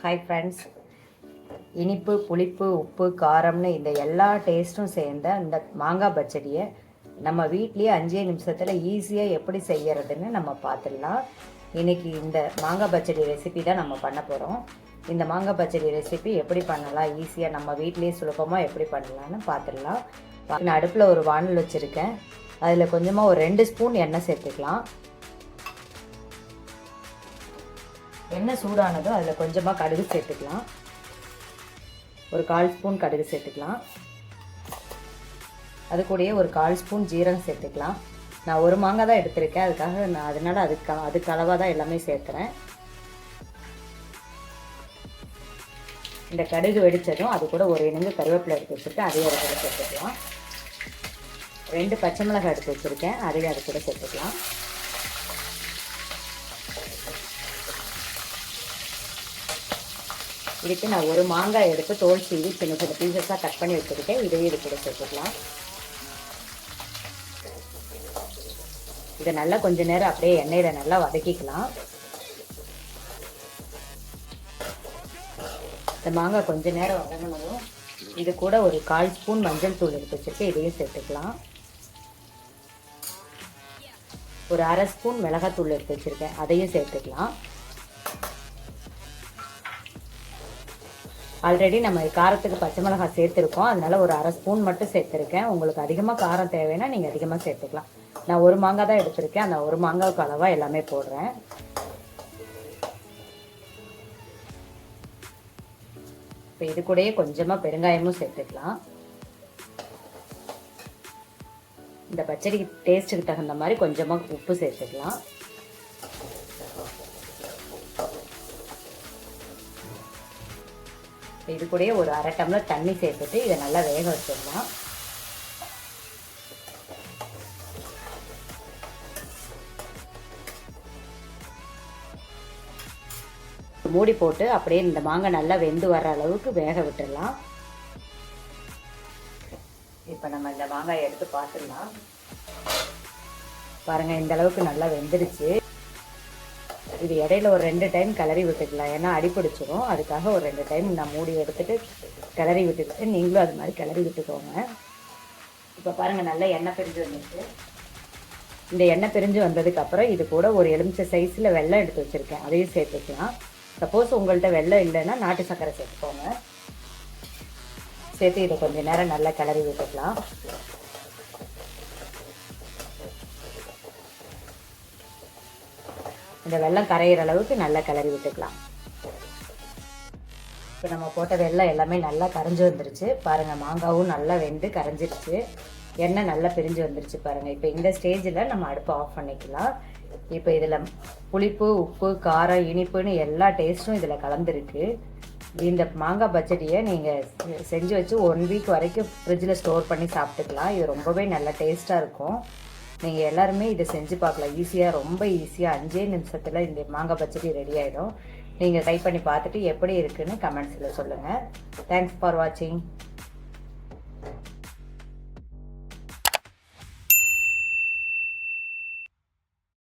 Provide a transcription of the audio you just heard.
Hi friends இனிப்பு புளிப்பு உப்பு காரம்னு இந்த எல்லா டேஸ்ட்டும் சேர்ந்த இந்த மாங்காய் பச்சடியை நம்ம வீட்லேயே அஞ்சே நிமிஷத்தில் ஈஸியாக எப்படி செய்யறதுன்னு நம்ம பார்த்துடலாம். இன்றைக்கி இந்த மாங்காய் பச்சடி ரெசிபி தான் நம்ம பண்ண போகிறோம் இந்த மாங்காய் பச்சடி ரெசிபி எப்படி பண்ணலாம் ஈஸியாக நம்ம வீட்லேயே சுலபமாக எப்படி பண்ணலாம்னு பார்த்துடலாம். நான் அடுப்பில் ஒரு வானல் வச்சுருக்கேன். அதில் கொஞ்சமாக ஒரு ரெண்டு ஸ்பூன் எண்ணெய் சேர்த்துக்கலாம். எண்ணெய் சூடானதும் அதில் கொஞ்சமாக கடுகு சேர்த்துக்கலாம். ஒரு கால் ஸ்பூன் கடுகு சேர்த்துக்கலாம். அது கூடயே ஒரு கால் ஸ்பூன் ஜீரகம் சேர்த்துக்கலாம். நான் ஒரு மாங்காய் தான் எடுத்திருக்கேன். அதுக்காக நான் அதனால் அதுக்கு அதுக்கு அளவாக தான் எல்லாமே சேர்த்துறேன் இந்த கடுகு வெடித்ததும் அது கூட ஒரு இணைந்து கருவேப்பிலை எடுத்து வச்சுருக்கேன் அதையும் அது கூட சேர்த்துக்கலாம். ரெண்டு பச்சை மிளகாய் எடுத்து வச்சுருக்கேன். அதையும் அது கூட சேர்த்துக்கலாம். இதுக்கு நான் ஒரு மாங்காய் எடுத்து தோல் சீவி சின்ன சின்ன பீசஸாக கட் பண்ணி வச்சுருக்கேன் இதையும் இது கூட சேர்த்துக்கலாம். இதை நல்லா கொஞ்ச நேரம் அப்படியே எண்ணெயில் நல்லா வதக்கிக்கலாம். இந்த மாங்காய் கொஞ்ச நேரம் வதங்கினதும் இது கூட ஒரு கால் ஸ்பூன் மஞ்சள் தூள் எடுத்து வச்சுருக்கேன். இதையும் சேர்த்துக்கலாம். ஒரு அரை ஸ்பூன் மிளகாத்தூள் எடுத்து வச்சுருக்கேன். அதையும் சேர்த்துக்கலாம். ஆல்ரெடி நம்ம காரத்துக்கு பச்சை மிளகாய் சேர்த்துருக்கோம். அதனால ஒரு அரை ஸ்பூன் மட்டும் சேர்த்துருக்கேன். உங்களுக்கு அதிகமாக காரம் தேவைன்னா நீங்கள் அதிகமாக சேர்த்துக்கலாம். நான் ஒரு மாங்காய் தான் எடுத்திருக்கேன். அந்த ஒரு மாங்காய்க்கு அளவாக எல்லாமே போடுறேன். இப்போ இது கூடயே கொஞ்சமாக பெருங்காயமும் சேர்த்துக்கலாம். இந்த பச்சடிக்கு டேஸ்ட்டுக்கு தகுந்த மாதிரி கொஞ்சமாக உப்பு சேர்த்துக்கலாம். இது கூடயே ஒரு அரை டம்ளர் தண்ணி சேர்த்துட்டு இதை நல்லா வேக வச்சிடலாம். மூடி போட்டு அப்படியே இந்த மாங்காய் நல்லா வெந்து வர அளவுக்கு வேக விட்டுடலாம். இப்போ நம்ம இந்த மாங்காயை எடுத்து பார்த்துடலாம். பாருங்க இந்த அளவுக்கு நல்லா வெந்துடுச்சு. இது இடையில ஒரு ரெண்டு டைம் கிளறி விட்டுக்கலாம். ஏன்னா அடிப்பிடிச்சிரும் அதுக்காக ஒரு ரெண்டு டைம் நான் மூடி எடுத்துட்டு கிளறி விட்டுக்கிட்டு நீங்களும் அது மாதிரி கிளறி விட்டுக்கோங்க. இப்போ பாருங்கள் நல்லா எண்ணெய் பிரிஞ்சு வந்துச்சு இந்த எண்ணெய் பிரிஞ்சு வந்ததுக்கப்புறம் இது கூட ஒரு எலுமிச்சை சைஸில் வெள்ளம் எடுத்து வச்சுருக்கேன். அதையும் சேர்த்துக்கலாம். சப்போஸ் உங்கள்கிட்ட வெள்ளம் இல்லைன்னா நாட்டு சர்க்கரை சேர்த்துக்கோங்க. சேர்த்து இதை கொஞ்சம் நேரம் நல்லா கிளறி விட்டுக்கலாம். இந்த வெள்ளம் கரையிற அளவுக்கு நல்லா கிளறி விட்டுக்கலாம். இப்போ நம்ம போட்ட வெள்ளம் எல்லாமே நல்லா கரைஞ்சி வந்துருச்சு. பாருங்கள் மாங்காவும் நல்லா வெந்து கரைஞ்சிருச்சு. எண்ணெய் நல்லா பிரிஞ்சு வந்துருச்சு பாருங்கள் இப்போ இந்த ஸ்டேஜில் நம்ம அடுப்பை ஆஃப் பண்ணிக்கலாம். இப்போ இதில் புளிப்பு உப்பு காரம் இனிப்புன்னு எல்லா டேஸ்ட்டும் இதில் கலந்துருக்கு. இந்த மாங்காய் பச்சடியை நீங்கள் செஞ்சு வச்சு ஒன் வீக் வரைக்கும் ஃப்ரிட்ஜில் ஸ்டோர் பண்ணி சாப்பிட்டுக்கலாம். இது ரொம்பவே நல்ல டேஸ்ட்டாக இருக்கும். நீங்கள் எல்லாருமே இதை செஞ்சு பார்க்கலாம். ஈஸியாக ரொம்ப ஈஸியாக அஞ்சே நிமிஷத்தில் இந்த மாங்காய் பச்சடி ரெடி ஆகிடும் நீங்கள் ட்ரை பண்ணி பார்த்துட்டு எப்படி இருக்குன்னு கமெண்ட்ஸில் சொல்லுங்கள் தேங்க்ஸ் ஃபார் வாட்சிங்